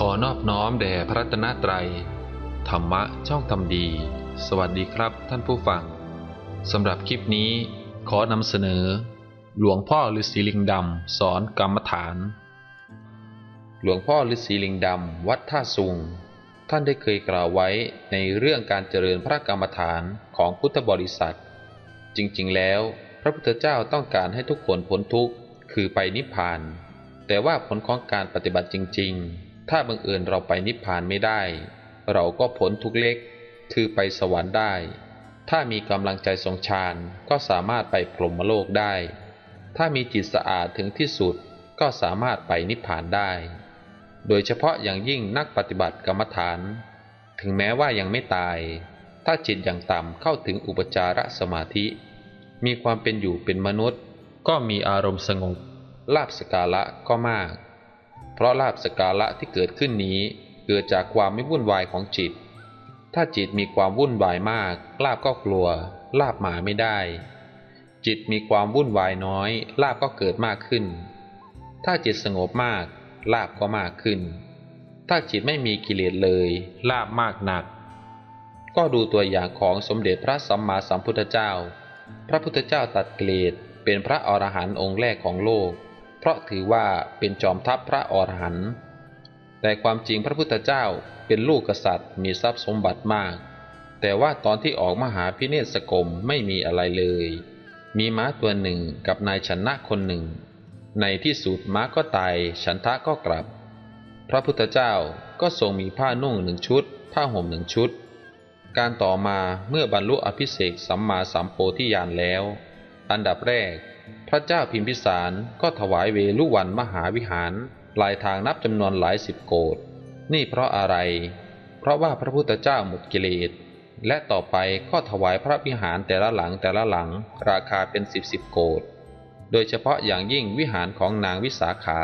ขอนอบน้อมแด่พระรัตนตรัย ธรรมะช่องทำดี สวัสดีครับท่านผู้ฟังสำหรับคลิปนี้ขอนำเสนอ หลวงพ่อฤาษีลิงดำสอนกรรมฐาน หลวงพ่อฤาษีลิงดำวัดท่าสุง ท่านได้เคยกล่าวไว้ในเรื่องการเจริญพระกรรมฐานของพุทธบริษัท จริงๆ แล้ว พระพุทธเจ้าต้องการให้ทุกคนพ้นทุกข์คือไปนิพพาน แต่ว่าผลของการปฏิบัติจริง ๆ ถ้าบังเอิญเราไปนิพพานไม่ได้ เราก็พ้นทุกเล็ก คือไปสวรรค์ได้ ถ้ามีกำลังใจทรงฌานก็สามารถไปพรหมโลกได้ ถ้ามีจิตสะอาดถึงที่สุดก็สามารถไปนิพพานได้ โดยเฉพาะอย่างยิ่งนักปฏิบัติกรรมฐาน ถึงแม้ว่ายังไม่ตาย ถ้าจิตอย่างต่ำเข้าถึงอุปจารสมาธิ มีความเป็นอยู่เป็นมนุษย์ ก็มีอารมณ์สงบลาบสกาละก็มาก เพราะลาบสกาละที่เกิดขึ้นนี้ เกิดจากความไม่วุ่นวายของจิต ถ้าจิตมีความวุ่นวายมาก ลาบก็กลัว ลาบหมาไม่ได้ จิตมีความวุ่นวายน้อย ลาบก็เกิดมากขึ้น ถ้าจิตสงบมาก ลาบก็มากขึ้น ถ้าจิตไม่มีกิเลสเลย ลาบมากหนัก ก็ดูตัวอย่างของสมเด็จพระสัมมาสัมพุทธเจ้า พระพุทธเจ้าตัดกิเลสเป็นพระอรหันต์องค์แรกของโลก ราะถือว่าเป็นจอมทัพพระอรหันต์แต่ความจริงพระพุทธเจ้าเป็นลูกกษัตริย์มีทรัพย์สมบัติมาก แต่ว่าตอนที่ออกมหาพิเนศกรมไม่มีอะไรเลย มีม้าตัวหนึ่งกับนายชนะคนหนึ่ง ในที่สุดม้าก็ตายฉันทะก็กลับ พระพุทธเจ้าก็ทรงมีผ้านุ่งหนึ่งชุด ผ้าห่มหนึ่งชุด การต่อมาเมื่อบรรลุอภิเษกสัมมาสัมโพธิญาณแล้ว อันดับแรก พระเจ้าพิมพิสารก็ถวายเวลุวันมหาวิหารปลายทางนับจำนวนหลายสิบโกดนี่เพราะอะไร เพราะว่าพระพุทธเจ้าหมดกิเลสและต่อไปก็ถวายพระวิหารแต่ละหลังแต่ละหลังราคาเป็นสิบสิบโกดโดยเฉพาะอย่างยิ่งวิหารของนางวิสาขา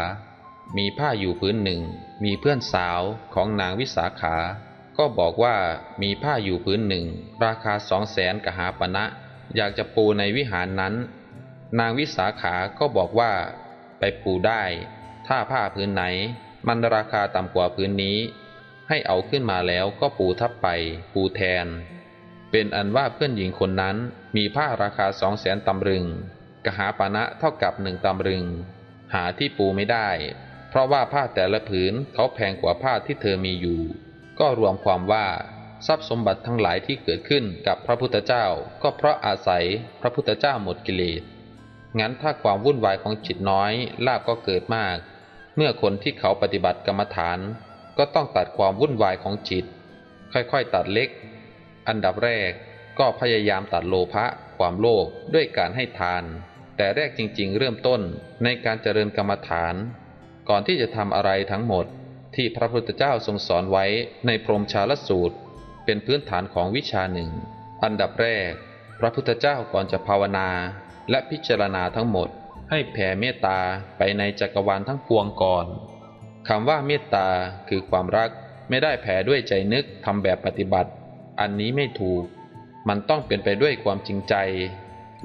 มีผ้าอยู่พื้นหนึ่ง มีเพื่อนสาวของนางวิสาขา ก็บอกว่ามีผ้าอยู่พื้นหนึ่ง ราคาสองแสนกหาปณะอยากจะปูในวิหารนั้น นางวิสาขาก็บอกว่า ไปปูได้ ถ้าผ้าพื้นไหน มันราคาต่ำกว่าพื้นนี้ ให้เอาขึ้นมาแล้วก็ปูทับไป ปูแทน เป็นอันว่าเพื่อนหญิงคนนั้นมีผ้าราคาสองแสนตำรึงกหาปณะเท่ากับหนึ่งตำรึง หาที่ปูไม่ได้ เพราะว่าผ้าแต่ละผืนเขาแพงกว่าผ้าที่เธอมีอยู่ ก็รวมความว่าทรัพย์สมบัติทั้งหลายที่เกิดขึ้นกับพระพุทธเจ้า ก็เพราะอาศัยพระพุทธเจ้าหมดกิเลส งั้นถ้าความวุ่นวายของจิตน้อยลาบก็เกิดมาก เมื่อคนที่เขาปฏิบัติกรรมฐาน ก็ต้องตัดความวุ่นวายของจิต ค่อยๆตัดเล็ก อันดับแรกก็พยายามตัดโลภะความโลภด้วยการให้ทาน แต่แรกจริงๆ เริ่มต้นในการเจริญกรรมฐาน ก่อนที่จะทำอะไรทั้งหมดที่พระพุทธเจ้าทรงสอนไว้ในพรหมชาลสูตร เป็นพื้นฐานของวิชาหนึ่ง อันดับแรก พระพุทธเจ้าก่อนจะภาวนา และพิจารณาทั้งหมดให้แผ่เมตตาไปในจักรวาลทั้งปวงก่อนคำว่าเมตตาคือความรักไม่ได้แผ่ด้วยใจนึกทำแบบปฏิบัติ อันนี้ไม่ถูก มันต้องเป็นไปด้วยความจริงใจ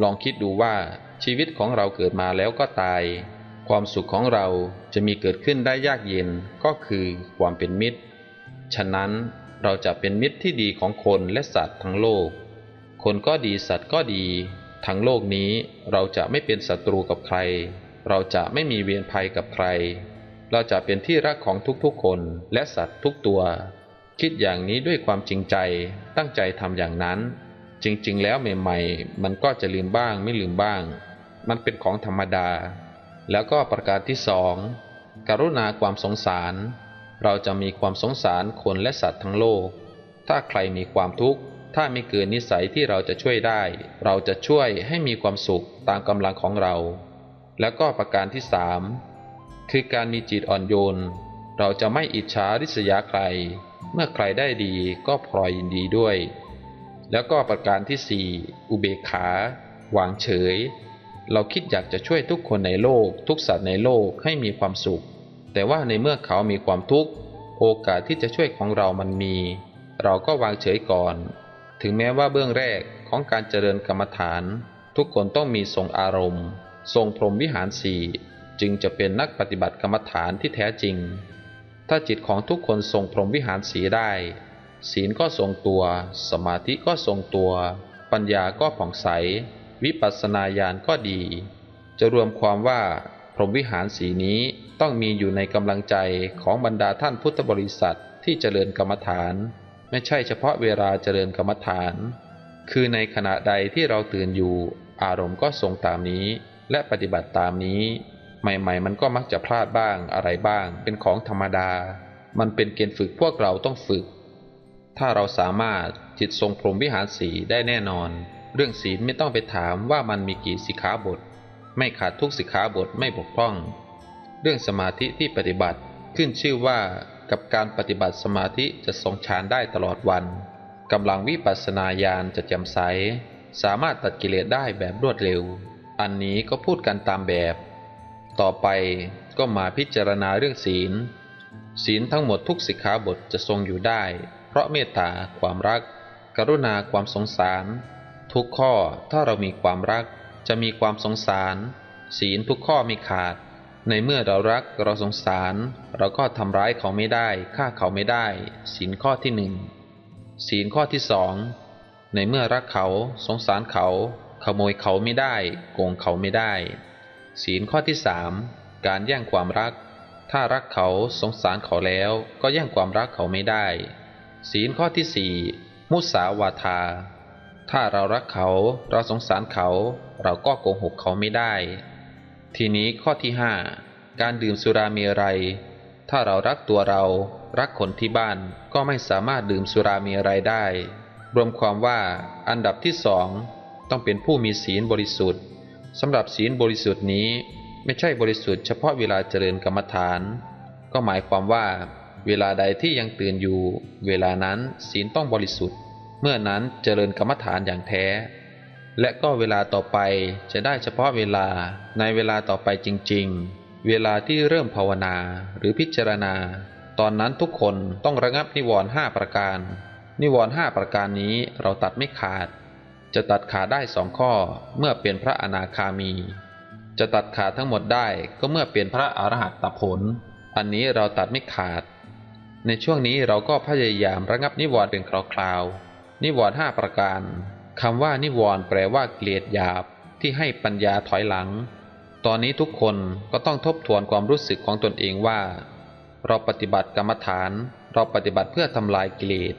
ลองคิดดูว่าชีวิตของเราเกิดมาแล้วก็ตาย ความสุขของเราจะมีเกิดขึ้นได้ยากเย็นก็คือความเป็นมิตร ฉะนั้นเราจะเป็นมิตรที่ดีของคนและสัตว์ทั้งโลก คนก็ดีสัตว์ก็ดี ทั้งโลกนี้เราจะไม่เป็นศัตรูกับใคร เราจะไม่มีเวียนภัยกับใคร เราจะเป็นที่รักของทุกๆคนและสัตว์ทุกตัว คิดอย่างนี้ด้วยความจริงใจตั้งใจทำอย่างนั้น จริงๆ แล้วใหม่ๆ มันก็จะลืมบ้างไม่ลืมบ้าง มันเป็นของธรรมดา แล้วก็ประการที่สองกรุณาความสงสาร เราจะมีความสงสารคนและสัตว์ทั้งโลก ถ้าใครมีความทุกข์ ถ้าไม่เกินนิสัยที่เราจะช่วยได้ เราจะช่วยให้มีความสุขตามกำลังของเรา แล้วก็ประการที่สามคือการมีจิตอ่อนโยน เราจะไม่อิจฉาริษยาใคร เมื่อใครได้ดีก็พลอยยินดีด้วย แล้วก็ประการที่สี่อุเบกขาวางเฉย เราคิดอยากจะช่วยทุกคนในโลก ทุกสัตว์ในโลกให้มีความสุข แต่ว่าในเมื่อเขามีความทุกข์ โอกาสที่จะช่วยของเรามันมี เราก็วางเฉยก่อน ถึงแม้ว่าเบื้องแรกของการเจริญกรรมฐาน ทุกคนต้องมีทรงอารมณ์ ทรงพรหมวิหารสี่จึงจะเป็นนักปฏิบัติกรรมฐานที่แท้จริง ถ้าจิตของทุกคนทรงพรหมวิหารสีได้ ศีลก็ทรงตัว สมาธิก็ทรงตัว ปัญญาก็ผ่องใส วิปัสสนาญาณก็ดี จะรวมความว่าพรหมวิหารสีนี้ต้องมีอยู่ในกำลังใจของบรรดาท่านพุทธบริษัทที่เจริญกรรมฐาน ไม่ใช่เฉพาะเวลาเจริญกรรมฐาน คือในขณะใดที่เราตื่นอยู่ อารมณ์ก็ทรงตามนี้ และปฏิบัติตามนี้ ใหม่ ๆ มันก็มักจะพลาดบ้างอะไรบ้าง เป็นของธรรมดา มันเป็นเกณฑ์ฝึกพวกเราต้องฝึก ถ้าเราสามารถจิตทรงพรหมวิหารสีได้แน่นอน เรื่องศีลไม่ต้องไปถามว่ามันมีกี่สิกขาบท ไม่ขาดทุกสิกขาบทไม่บกพร่อง เรื่องสมาธิที่ปฏิบัติขึ้นชื่อว่า กับการปฏิบัติสมาธิจะทรงฌานได้ตลอดวันกำลังวิปัสสนาญาณจะแจ่มใส สามารถตัดกิเลสได้แบบรวดเร็ว อันนี้ก็พูดกันตามแบบ ต่อไปก็มาพิจารณาเรื่องศีล ศีลทั้งหมดทุกสิกขาบทจะทรงอยู่ได้ เพราะเมตตาความรัก กรุณาความสงสาร ทุกข้อถ้าเรามีความรักจะมีความสงสาร ศีลทุกข้อไม่ขาด ในเมื่อเรารักเราสงสาร เราก็ทำร้ายเขาไม่ได้ฆ่าเขาไม่ได้ ศีลข้อที่หนึ่งศีลข้อที่สองในเมื่อรักเขาสงสารเขา ขโมยเขาไม่ได้โกงเขาไม่ได้ ศีลข้อที่สามการแย่งความรัก ถ้ารักเขาสงสารเขาแล้วก็แย่งความรักเขาไม่ได้ ศีลข้อที่สี่มุสาวาทา ถ้าเรารักเขาเราสงสารเขา เราก็โกหกเขาไม่ได้ ทีนี้ข้อที่ห้าการดื่มสุรามีอะไรถ้าเรารักตัวเรารักคนที่บ้านก็ไม่สามารถดื่มสุรามีอะไรได้ รวมความว่าอันดับที่สองต้องเป็นผู้มีศีลบริสุทธิ์สำหรับศีลบริสุทธิ์นี้ไม่ใช่บริสุทธิ์เฉพาะเวลาเจริญกรรมฐาน ก็หมายความว่า เวลาใดที่ยังตื่นอยู่ เวลานั้นศีลต้องบริสุทธิ์ เมื่อนั้นเจริญกรรมฐานอย่างแท้ และก็เวลาต่อไปจะได้เฉพาะเวลาในเวลาต่อไปจริง ๆ เวลาที่เริ่มภาวนาหรือพิจารณา ตอนนั้นทุกคนต้องระงับนิวรณ์ห้าประการ นิวรณ์ห้าประการนี้เราตัดไม่ขาด จะตัดขาดได้สองข้อเมื่อเป็นพระอนาคามี จะตัดขาดทั้งหมดได้ก็เมื่อเป็นพระอรหัตตผล อันนี้เราตัดไม่ขาด ในช่วงนี้เราก็พยายามระงับนิวรณ์เป็นคราวๆนิวรณ์ห้าประการ คำว่านิวรณ์แปลว่าเกลียดหยาบที่ให้ปัญญาถอยหลัง ตอนนี้ทุกคนก็ต้องทบทวนความรู้สึกของตนเองว่า เราปฏิบัติกรรมฐาน เราปฏิบัติเพื่อทำลายกิเลส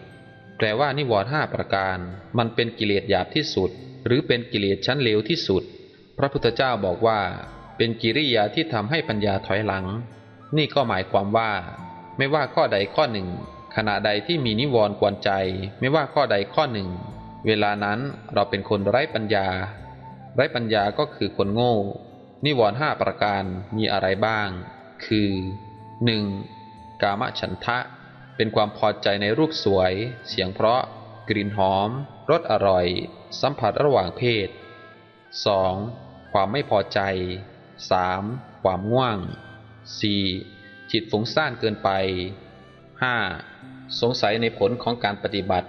แปลว่านิวรณ์ห้าประการ มันเป็นกิเลสหยาบที่สุด หรือเป็นกิเลสชั้นเลวที่สุด พระพุทธเจ้าบอกว่า เป็นกิริยาที่ทำให้ปัญญาถอยหลัง นี่ก็หมายความว่า ไม่ว่าข้อใดข้อหนึ่ง ขณะใดที่มีนิวรณ์กวนใจ ไม่ว่าข้อใดข้อหนึ่ง เวลานั้นเราเป็นคนไร้ปัญญา ไร้ปัญญาก็คือคนโง่ นิวรณ์ห้าประการมีอะไรบ้าง คือ 1. กามฉันทะ เป็นความพอใจในรูปสวย เสียงเพราะ กลิ่นหอม รสอร่อย สัมผัสระหว่างเพศ 2. ความไม่พอใจ 3. ความง่วง 4. จิตฟุ้งซ่านเกินไป 5. สงสัยในผลของการปฏิบัติ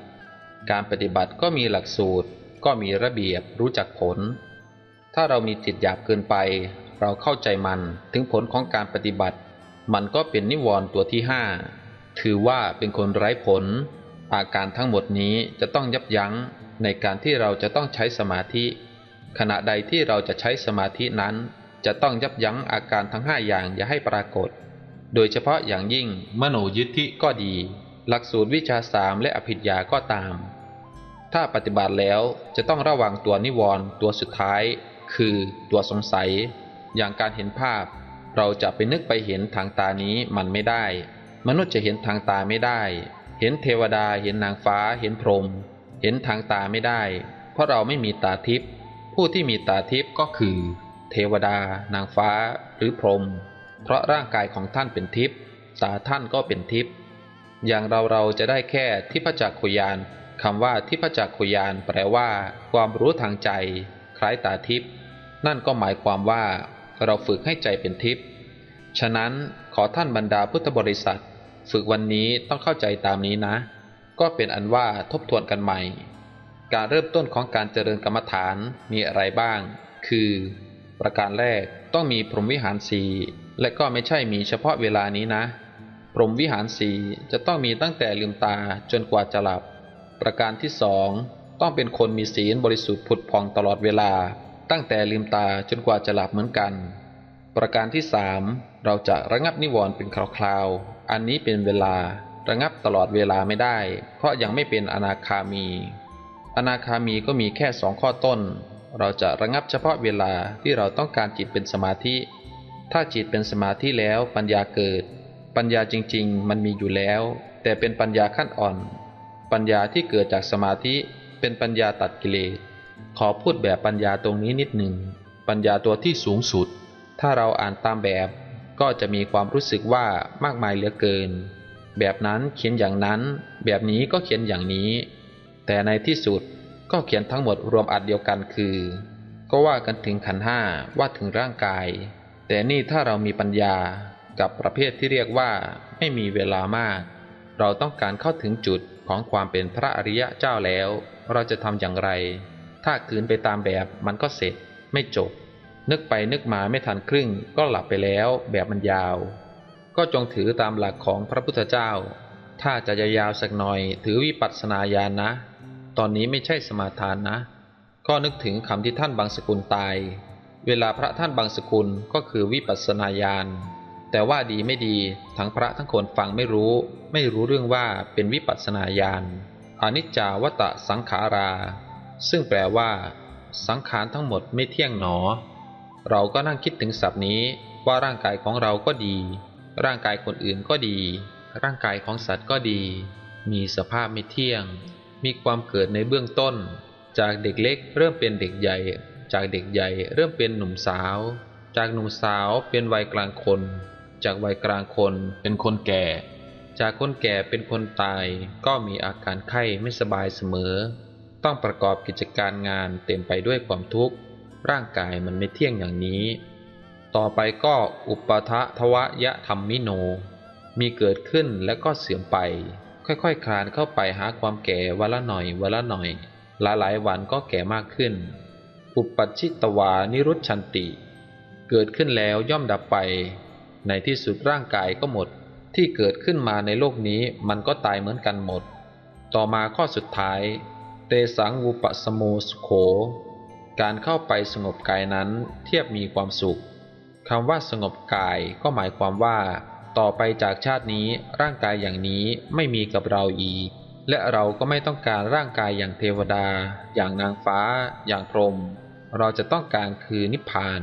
การปฏิบัติก็มีหลักสูตร ก็มีระเบียบรู้จักผล ถ้าเรามีจิตหยาบเกินไป เราเข้าใจมันถึงผลของการปฏิบัติ มันก็เป็นนิวรณ์ตัวที่ห้าถือว่าเป็นคนไร้ผล อาการทั้งหมดนี้จะต้องยับยั้งในการที่เราจะต้องใช้สมาธิ ขณะใดที่เราจะใช้สมาธินั้น จะต้องยับยั้งอาการทั้งห้าอย่างอย่าให้ปรากฏ โดยเฉพาะอย่างยิ่งมโนยิทธิก็ดี หลักสูตรวิชาสามและอภิญญาก็ตาม ถ้าปฏิบัติแล้วจะต้องระวังตัวนิวรณ์ตัวสุดท้าย คือตัวสงสัย อย่างการเห็นภาพ เราจะไปนึกไปเห็นทางตานี้มันไม่ได้ มนุษย์จะเห็นทางตาไม่ได้ เห็นเทวดาเห็นนางฟ้า เห็นพรหมเห็นทางตาไม่ได้ เพราะเราไม่มีตาทิพย์ผู้ที่มีตาทิพย์ก็คือ เทวดา นางฟ้า หรือพรหมเพราะร่างกายของท่านเป็นทิพย์ตาท่านก็เป็นทิพย์อย่างเราเราจะได้แค่ทิพจักขุยาน คำว่าทิพจักขุยานแปลว่า ความรู้ทางใจ คล้ายตาทิพย์นั่นก็หมายความว่า เราฝึกให้ใจเป็นทิพย์ฉะนั้นขอท่านบรรดาพุทธบริษัท ฝึกวันนี้ต้องเข้าใจตามนี้นะ ก็เป็นอันว่าทบทวนกันใหม่ การเริ่มต้นของการเจริญกรรมฐานมีอะไรบ้าง คือ ประการแรกต้องมีพรหมวิหารสีและก็ไม่ใช่มีเฉพาะเวลานี้นะ พรหมวิหารสีจะต้องมีตั้งแต่ลืมตาจนกว่าจะหลับ ประการที่สองต้องเป็นคนมีศีลบริสุทธิ์ผุดผ่องตลอดเวลา ตั้งแต่ลืมตาจนกว่าจะหลับเหมือนกัน ประการที่สามเราจะระงับนิวรณ์เป็นคราวๆ อันนี้เป็นเวลาระงับตลอดเวลาไม่ได้ เพราะยังไม่เป็นอนาคามี อนาคามีก็มีแค่สองข้อต้น เราจะระงับเฉพาะเวลาที่เราต้องการจิตเป็นสมาธิ ถ้าจิตเป็นสมาธิแล้วปัญญาเกิด ปัญญาจริง ๆ มันมีอยู่แล้ว แต่เป็นปัญญาขั้นอ่อน ปัญญาที่เกิดจากสมาธิเป็นปัญญาตัดกิเลส ขอพูดแบบปัญญาตรงนี้นิดหนึ่ง ปัญญาตัวที่สูงสุด ถ้าเราอ่านตามแบบ ก็จะมีความรู้สึกว่ามากมายเหลือเกิน แบบนั้นเขียนอย่างนั้น แบบนี้ก็เขียนอย่างนี้ แต่ในที่สุดก็เขียนทั้งหมดรวมอัดเดียวกันคือ ก็ว่ากันถึงขันห้าว่าถึงร่างกาย แต่นี่ถ้าเรามีปัญญากับประเภทที่เรียกว่าไม่มีเวลามาก เราต้องการเข้าถึงจุด ของความเป็นพระอริยะเจ้าแล้ว เราจะทำอย่างไร ถ้าคืนไปตามแบบมันก็เสร็จ ไม่จบ นึกไปนึกมาไม่ทันครึ่ง ก็หลับไปแล้วแบบมันยาว ก็จงถือตามหลักของพระพุทธเจ้า ถ้าจะยาวสักหน่อย ถือวิปัสสนาญาณนะ ตอนนี้ไม่ใช่สมาทานนะ ก็นึกถึงคำที่ท่านบางสกุลตาย เวลาพระท่านบางสกุลก็คือวิปัสสนาญาณ แต่ว่าดีไม่ดีทั้งพระทั้งคนฟังไม่รู้ ไม่รู้เรื่องว่าเป็นวิปัสสนาญาณอนิจจาวตะสังขารา ซึ่งแปลว่า สังขารทั้งหมดไม่เที่ยงหนอ เราก็นั่งคิดถึงศัพท์นี้ว่าร่างกายของเราก็ดี ร่างกายคนอื่นก็ดี ร่างกายของสัตว์ก็ดี มีสภาพไม่เที่ยง มีความเกิดในเบื้องต้น จากเด็กเล็กเริ่มเป็นเด็กใหญ่ จากเด็กใหญ่เริ่มเป็นหนุ่มสาว จากหนุ่มสาวเป็นวัยกลางคน จากวัยกลางคนเป็นคนแก่ จากคนแก่เป็นคนตาย ก็มีอาการไข้ไม่สบายเสมอ ต้องประกอบกิจการงานเต็มไปด้วยความทุกข์ ร่างกายมันไม่เที่ยงอย่างนี้ ต่อไปก็อุปทะทวะยะธรรมมิโน มีเกิดขึ้นและก็เสื่อมไป ค่อยๆคลานเข้าไปหาความแก่วันละหน่อยวันละหน่อย หลายๆวันก็แก่มากขึ้น อุปัชชิตวานิรุชันติ เกิดขึ้นแล้วย่อมดับไป ในที่สุดร่างกายก็หมด ที่เกิดขึ้นมาในโลกนี้มันก็ตายเหมือนกันหมด ต่อมาข้อสุดท้าย เตสังวุปสโมสโข การเข้าไปสงบกายนั้นเทียบมีความสุขคำว่าสงบกายก็หมายความว่า ต่อไปจากชาตินี้ร่างกายอย่างนี้ไม่มีกับเราอีก และเราก็ไม่ต้องการร่างกายอย่างเทวดา อย่างนางฟ้า อย่างพรหมเราจะต้องการคือนิพพาน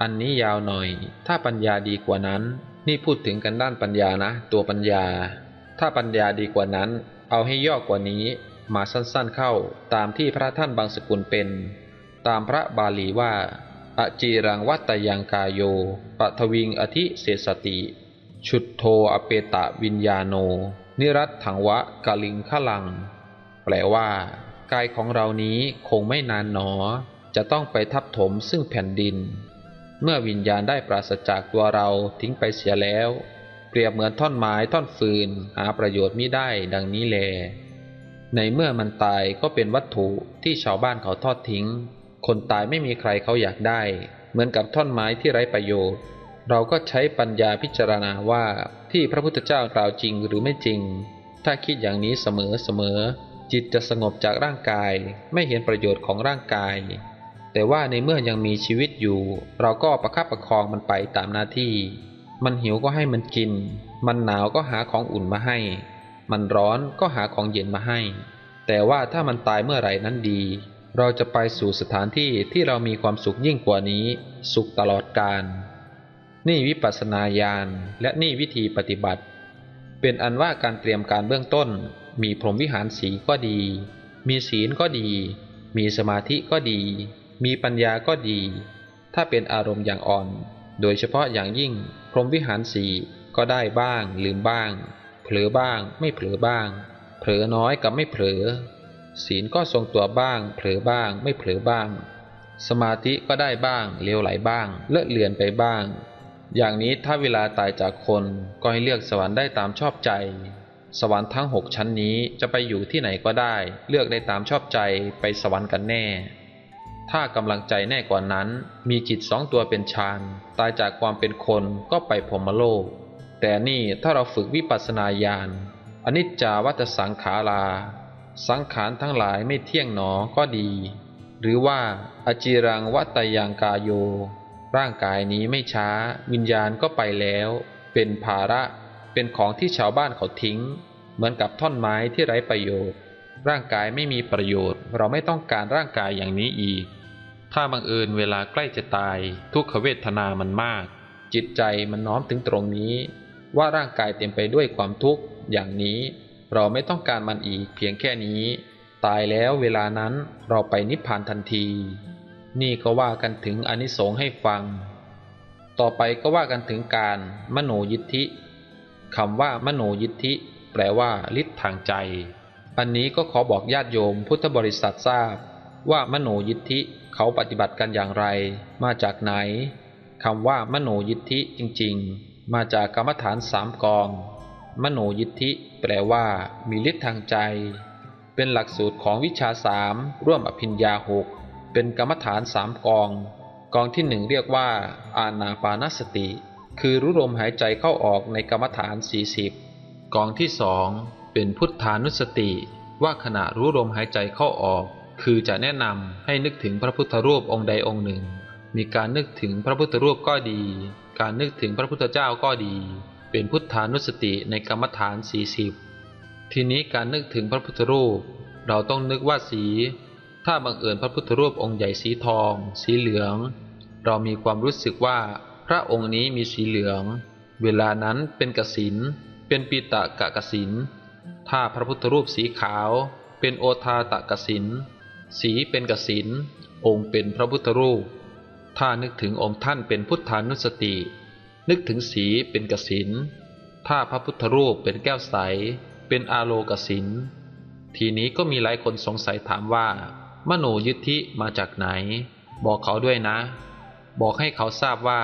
อันนี้ยาวหน่อย ถ้าปัญญาดีกว่านั้น นี่พูดถึงกันด้านปัญญานะ ตัวปัญญา ถ้าปัญญาดีกว่านั้น เอาให้ย่อกว่านี้ มาสั้นๆเข้า ตามที่พระท่านบางสกุลเป็น ตามพระบาลีว่า อจีรังวัตยังกายโยปทวิงอธิเสสติ ชุดโทอเปตะวิญญาโน นิรัตถังวะกาลิงขลัง แปลว่า กายของเรานี้คงไม่นานหนอ จะต้องไปทับถมซึ่งแผ่นดิน เมื่อวิญญาณได้ปราศจากตัวเราทิ้งไปเสียแล้ว เปรียบเหมือนท่อนไม้ท่อนฟืน หาประโยชน์มิได้ดังนี้แล ในเมื่อมันตายก็เป็นวัตถุที่ชาวบ้านเขาทอดทิ้ง คนตายไม่มีใครเขาอยากได้ เหมือนกับท่อนไม้ที่ไร้ประโยชน์ เราก็ใช้ปัญญาพิจารณาว่าที่พระพุทธเจ้ากล่าวจริงหรือไม่จริง ถ้าคิดอย่างนี้เสมอเสมอจิตจะสงบจากร่างกายไม่เห็นประโยชน์ของร่างกาย แต่ว่าในเมื่อยังมีชีวิตอยู่ เราก็ประคับประคองมันไปตามหน้าที่ มันหิวก็ให้มันกิน มันหนาวก็หาของอุ่นมาให้ มันร้อนก็หาของเย็นมาให้ แต่ว่าถ้ามันตายเมื่อไหร่นั้นดี เราจะไปสู่สถานที่ที่เรามีความสุขยิ่งกว่านี้ สุขตลอดกาลนี่วิปัสสนาญาณและนี่วิธีปฏิบัติ เป็นอันว่าการเตรียมการเบื้องต้น มีพรหมวิหารสีก็ดี มีศีลก็ดี มีสมาธิก็ดี มีปัญญาก็ดี ถ้าเป็นอารมณ์อย่างอ่อน โดยเฉพาะอย่างยิ่ง พรหมวิหารสีก็ได้บ้าง ลืมบ้าง เผลอบ้าง ไม่เผลอบ้าง เผลอน้อยกับไม่เผลอ ศีลก็ทรงตัวบ้าง เผลอบ้าง ไม่เผลอบ้าง สมาธิก็ได้บ้างเลี้ยวไหลบ้าง เลอะเลือนไปบ้าง อย่างนี้ถ้าเวลาตายจากคนก็ให้เลือกสวรรค์ได้ตามชอบใจสวรรค์ทั้งหกชั้นนี้จะไปอยู่ที่ไหนก็ได้ เลือกได้ตามชอบใจไปสวรรค์กันแน่ ถ้ากำลังใจแน่กว่านั้น มีจิตสองตัวเป็นฌานตายจากความเป็นคนก็ไปพรหมโลก แต่นี่ถ้าเราฝึกวิปัสสนาญาณอนิจจาวัตสังขารา สังขารทั้งหลายไม่เที่ยงหนอก็ดี หรือว่าอจิรังวัตยังกาโย ร่างกายนี้ไม่ช้า วิญญาณก็ไปแล้ว เป็นภาระเป็นของที่ชาวบ้านเขาทิ้ง เหมือนกับท่อนไม้ที่ไร้ประโยชน์ ร่างกายไม่มีประโยชน์ เราไม่ต้องการร่างกายอย่างนี้อีก ถ้าบังเอิญเวลาใกล้จะตาย ทุกขเวทนามันมาก จิตใจมันน้อมถึงตรงนี้ ว่าร่างกายเต็มไปด้วยความทุกข์อย่างนี้ เราไม่ต้องการมันอีกเพียงแค่นี้ ตายแล้วเวลานั้นเราไปนิพพานทันที นี่ก็ว่ากันถึงอนิสงส์ให้ฟัง ต่อไปก็ว่ากันถึงการมโนยิทธิคำว่ามโนยิทธิ แปลว่าฤทธิ์ทางใจ อันนี้ก็ขอบอกญาติโยมพุทธบริษัททราบ ว่ามโนยิทธิเขาปฏิบัติกันอย่างไร มาจากไหนคำว่ามโนยิทธิจริงๆ มาจากกรรมฐานสามกอง มโนยิทธิแปลว่ามีฤทธิ์ทางใจ เป็นหลักสูตรของวิชาสามร่วมอภิญญาหกเป็นกรรมฐานสามกอง กองที่หนึ่งเรียกว่า อานาปานสติ คือรู้ลมหายใจเข้าออกในกรรมฐาน 40 กองที่สอง เป็นพุทธานุสติ ว่าขณะรู้ลมหายใจเข้าออก คือจะแนะนำให้นึกถึงพระพุทธรูปองค์ใดองค์หนึ่ง มีการนึกถึงพระพุทธรูปก็ดี การนึกถึงพระพุทธเจ้าก็ดี เป็นพุทธานุสติในกรรมฐาน 40 ทีนี้การนึกถึงพระพุทธรูป เราต้องนึกว่าสี ถ้าบังเอิญพระพุทธรูปองค์ใหญ่สีทอง สีเหลือง เรามีความรู้สึกว่าพระองค์นี้มีสีเหลือง เวลานั้นเป็นกสินเป็นปีตะกะกสิน ถ้าพระพุทธรูปสีขาวเป็นโอทาตะกสิน สีเป็นกสิน องค์เป็นพระพุทธรูป ถ้านึกถึงองค์ท่านเป็นพุทธานุสติ นึกถึงสีเป็นกสิน ถ้าพระพุทธรูปเป็นแก้วใส เป็นอาโลกสิน ทีนี้ก็มีหลายคนสงสัยถามว่า มโนยิทธิมาจากไหน บอกเขาด้วยนะ บอกให้เขาทราบว่า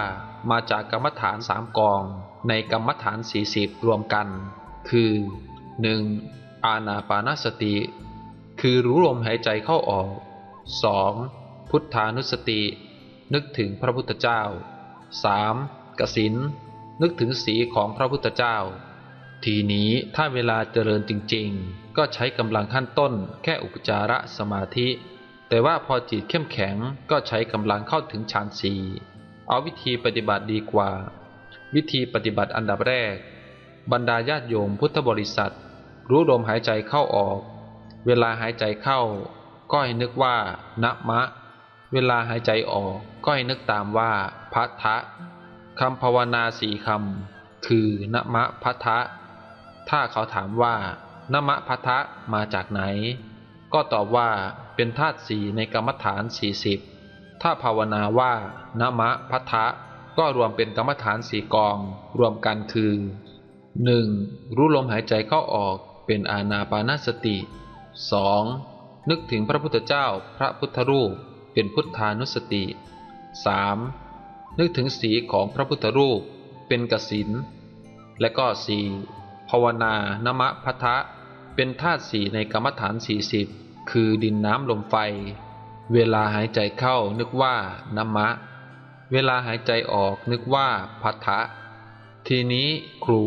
มาจากกรรมฐานสามกอง ในกรรมฐานสี่สิบรวมกัน คือ 1. อานาปานสติ คือรู้ลมหายใจเข้าออก 2. พุทธานุสติ นึกถึงพระพุทธเจ้า 3. กสินนึกถึงสีของพระพุทธเจ้า ทีนี้ถ้าเวลาเจริญจริงๆ ก็ใช้กำลังขั้นต้นแค่อุปจารสมาธิ แต่ว่าพอจิตเข้มแข็งก็ใช้กำลังเข้าถึงฌานสีเอาวิธีปฏิบัติดีกว่า วิธีปฏิบัติอันดับแรก บรรดาญาติโยมพุทธบริษัท รู้ลมหายใจเข้าออก เวลาหายใจเข้า ก็ให้นึกว่านะมะ เวลาหายใจออกก็ให้นึกตามว่าพัทธะคำภาวนาสี่คำคือนะมะพัทธะถ้าเขาถามว่านะมะพัทธะมาจากไหน ก็ตอบว่าเป็นธาตุสีในกรรมฐาน 40 ถ้าภาวนาว่านะมะพัทธะก็รวมเป็นกรรมฐานสี่กอง รวมกันคือ 1. รู้ลมหายใจเข้าออกเป็นอานาปานสติ 2. นึกถึงพระพุทธเจ้าพระพุทธรูปเป็นพุทธานุสติ 3. นึกถึงสีของพระพุทธรูปเป็นกสินและก็ 4. ภาวนานมะพัทะเป็นธาตุสีในกรรมฐาน 40 คือดินน้ำลมไฟ เวลาหายใจเข้านึกว่านมะ เวลาหายใจออกนึกว่าพัทะทีนี้ครู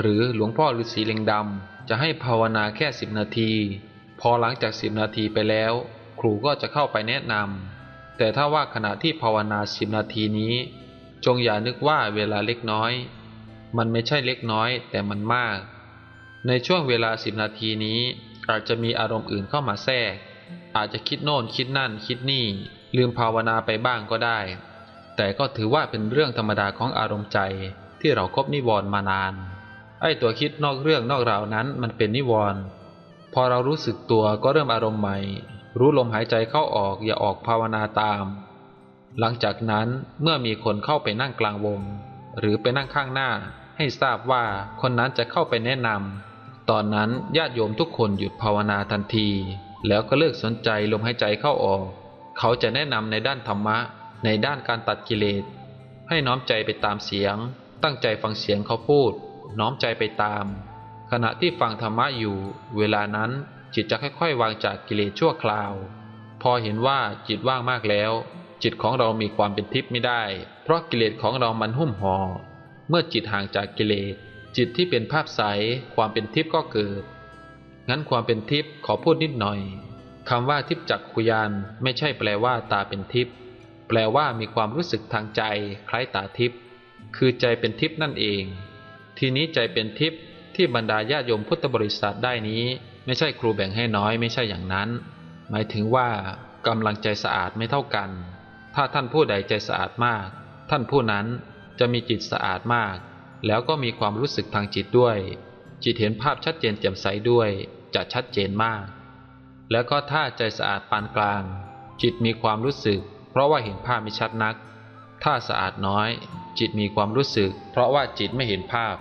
หรือหลวงพ่อฤาษีเล็งดำจะให้ภาวนาแค่สิบนาที พอหลังจากสิบนาทีไปแล้ว ครูก็จะเข้าไปแนะนำแต่ถ้าว่าขณะที่ภาวนาสิบนาทีนี้ จงอย่านึกว่าเวลาเล็กน้อย มันไม่ใช่เล็กน้อยแต่มันมาก ในช่วงเวลาสิบนาทีนี้ อาจจะมีอารมณ์อื่นเข้ามาแทรก อาจจะคิดโน่นคิดนั่นคิดนี่ ลืมภาวนาไปบ้างก็ได้ แต่ก็ถือว่าเป็นเรื่องธรรมดาของอารมณ์ใจที่เราคบนิวรณ์มานาน ไอ้ตัวคิดนอกเรื่องนอกราวนั้นมันเป็นนิวรณ์พอเรารู้สึกตัวก็เริ่มอารมณ์ใหม่ รู้ลมหายใจเข้าออกอย่าออกภาวนาตาม หลังจากนั้นเมื่อมีคนเข้าไปนั่งกลางวง หรือไปนั่งข้างหน้า ให้ทราบว่าคนนั้นจะเข้าไปแนะนำตอนนั้นญาติโยมทุกคนหยุดภาวนาทันที แล้วก็เลิกสนใจลมหายใจเข้าออก เขาจะแนะนำในด้านธรรมะ ในด้านการตัดกิเลสให้น้อมใจไปตามเสียง ตั้งใจฟังเสียงเขาพูด น้อมใจไปตาม ขณะที่ฟังธรรมะอยู่ เวลานั้นจิตจะค่อยๆ วางจากกิเลสชั่วคราว พอเห็นว่าจิตว่างมากแล้ว จิตของเรามีความเป็นทิพย์ไม่ได้ เพราะกิเลสของเรามันหุ้มห่อเมื่อจิตห่างจากกิเลสจิตที่เป็นภาพใสความเป็นทิพย์ก็เกิด งั้นความเป็นทิพย์ขอพูดนิดหน่อยคำว่าทิพย์จักขุยานไม่ใช่แปลว่าตาเป็นทิพย์แปลว่ามีความรู้สึกทางใจคล้ายตาทิพย์คือใจเป็นทิพย์นั่นเอง ทีนี้ใจเป็นทิพย์ที่บรรดาญาโยมพุทธบริษัทได้นี้ ไม่ใช่ครูแบ่งให้น้อยไม่ใช่อย่างนั้น หมายถึงว่ากำลังใจสะอาดไม่เท่ากัน ถ้าท่านผู้ใดใจสะอาดมาก ท่านผู้นั้นจะมีจิตสะอาดมาก แล้วก็มีความรู้สึกทางจิตด้วย จิตเห็นภาพชัดเจนแจ่มใสด้วย จะชัดเจนมาก แล้วก็ถ้าใจสะอาดปานกลาง จิตมีความรู้สึก เพราะว่าเห็นภาพไม่ชัดนัก ถ้าสะอาดน้อย จิตมีความรู้สึก เพราะว่าจิตไม่เห็นภาพ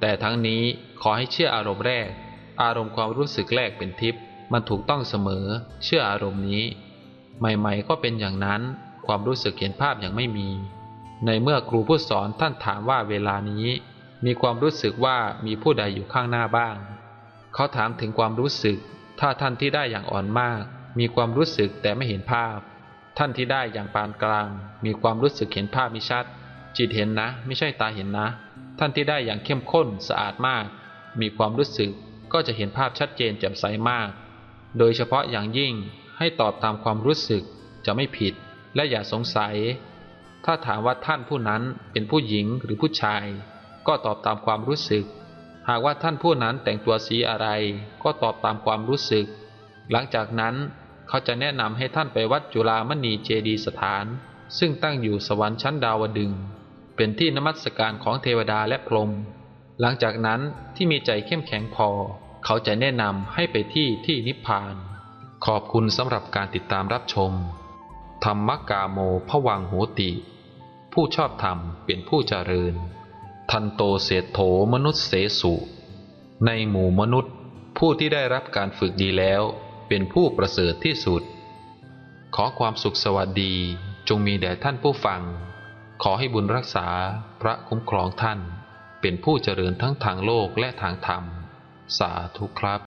แต่ทั้งนี้ขอให้เชื่ออารมณ์แรก อารมณ์ความรู้สึกแรกเป็นทิพย์มันถูกต้องเสมอ เชื่ออารมณ์นี้ ใหม่ๆ ก็เป็นอย่างนั้น ความรู้สึกเห็นภาพอยังไม่มี ในเมื่อครูผู้สอนท่านถามว่าเวลานี้ มีความรู้สึกว่ามีผู้ใดอยู่ข้างหน้าบ้าง เขาถามถึงความรู้สึก ถ้าท่านที่ได้อย่างอ่อนมาก มีความรู้สึกแต่ไม่เห็นภาพ ท่านที่ได้อย่างปานกลาง มีความรู้สึกเห็นภาพไม่ชัด จิตเห็นนะ ไม่ใช่ตาเห็นนะ ท่านที่ได้อย่างเข้มข้นสะอาดมาก มีความรู้สึกก็จะเห็นภาพชัดเจนแจ่มใสมาก โดยเฉพาะอย่างยิ่งให้ตอบตามความรู้สึกจะไม่ผิดและอย่าสงสัย ถ้าถามว่าท่านผู้นั้นเป็นผู้หญิงหรือผู้ชาย ก็ตอบตามความรู้สึก หากว่าท่านผู้นั้นแต่งตัวสีอะไร ก็ตอบตามความรู้สึก หลังจากนั้นเขาจะแนะนำให้ท่านไปวัดจุฬามณีเจดีสถาน ซึ่งตั้งอยู่สวรรค์ชั้นดาวดึงส์ เป็นที่นมัสการของเทวดาและพรหมหลังจากนั้นที่มีใจเข้มแข็งพอ เขาจะแนะนำให้ไปที่ที่นิพพาน ขอบคุณสำหรับการติดตามรับชม ธรรมกาโมพวังโหติ ผู้ชอบธรรมเป็นผู้เจริญ ทันโตเศโถมนุษย์เสสุ ในหมู่มนุษย์ ผู้ที่ได้รับการฝึกดีแล้ว เป็นผู้ประเสริฐที่สุด ขอความสุขสวัสดีจงมีแด่ท่านผู้ฟัง ขอให้บุญรักษาพระคุ้มครองท่าน เป็นผู้เจริญทั้งทางโลกและทางธรรม สาธุครับ